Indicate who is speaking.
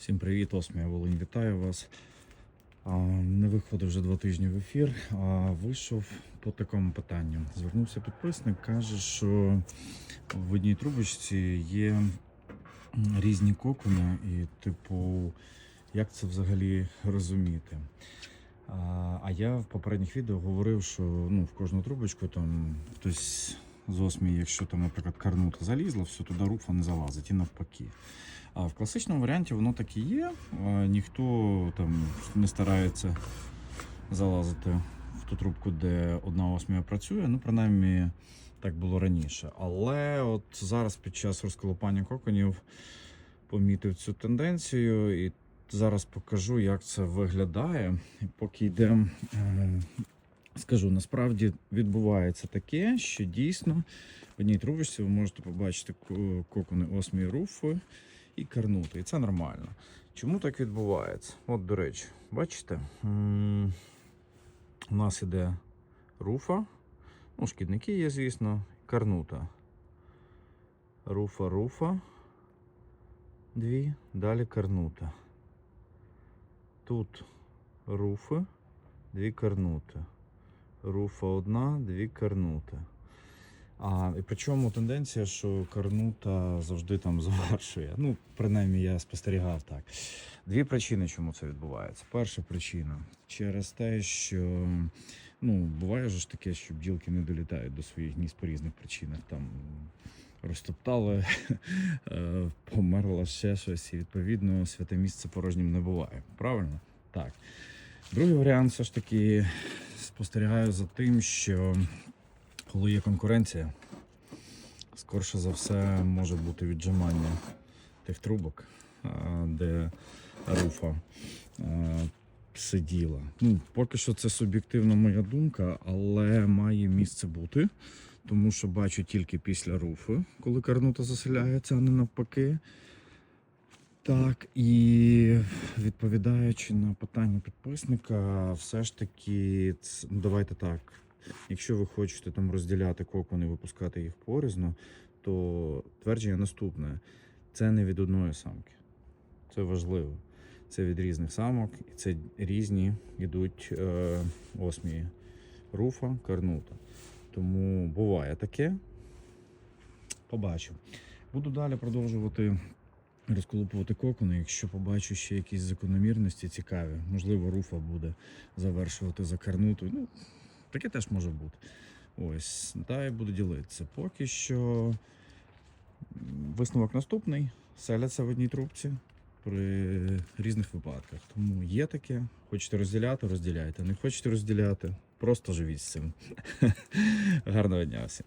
Speaker 1: Всім привіт, Осмія Волинь, вітаю вас. Не виходив вже два тижні в ефір, а вийшов по такому питанню. Звернувся підписник, каже, що в одній трубочці є різні кокони, і, типу, як це взагалі розуміти? А, я в попередніх відео говорив, що ну, в кожну трубочку там хтось з осмії, якщо там, наприклад, карнута залізла, все туди руфа не залазить і навпаки. А в класичному варіанті воно так і є. Ніхто там не старається залазити в ту трубку, де одна осмія працює. Ну, принаймні, так було раніше. Але от зараз під час розколупання коконів помітив цю тенденцію і зараз покажу, як це виглядає. Поки йдемо, е, скажу, насправді відбувається таке, що дійсно в одній трубочці ви можете побачити ко- кокони осмії руфи і карнути. І це нормально. Чому так відбувається? От, до речі, бачите, у нас іде руфа, ну, шкідники є, звісно, карнута. Руфа, руфа. Дві, далі карнута. Тут руфи, дві карнути. Руфа одна, дві карнути. А, і причому тенденція, що карнута завжди там завершує. Ну, принаймні, я спостерігав так. Дві причини, чому це відбувається. Перша причина через те, що ну, буває ж таке, що бджілки не долітають до своїх гнізд по різних причинах. Там розтоптали, е, померло ще щось, і відповідно святе місце порожнім не буває. Правильно? Так. Другий варіант все ж таки спостерігаю за тим, що коли є конкуренція, скорше за все може бути віджимання тих трубок, де руфа сиділа. Ну, поки що це суб'єктивна моя думка, але має місце бути, тому що бачу тільки після руфи, коли карнута заселяється, а не навпаки. Так, і відповідаючи на питання підписника, все ж таки, ну, давайте так. Якщо ви хочете там розділяти кокони, випускати їх порізно, то твердження наступне: це не від одної самки. Це важливо. Це від різних самок, і це різні йдуть е, осмії. Руфа, карнута. Тому буває таке. Побачимо. Буду далі продовжувати розколупувати кокони. Якщо побачу ще якісь закономірності цікаві, можливо, руфа буде завершувати за карнутою. Ну, таке теж може бути. Ось, та й буду ділитися. Поки що висновок наступний: селяться в одній трубці при різних випадках. Тому є таке. Хочете розділяти, розділяйте. Не хочете розділяти, просто живіть з цим. Гарного дня всім.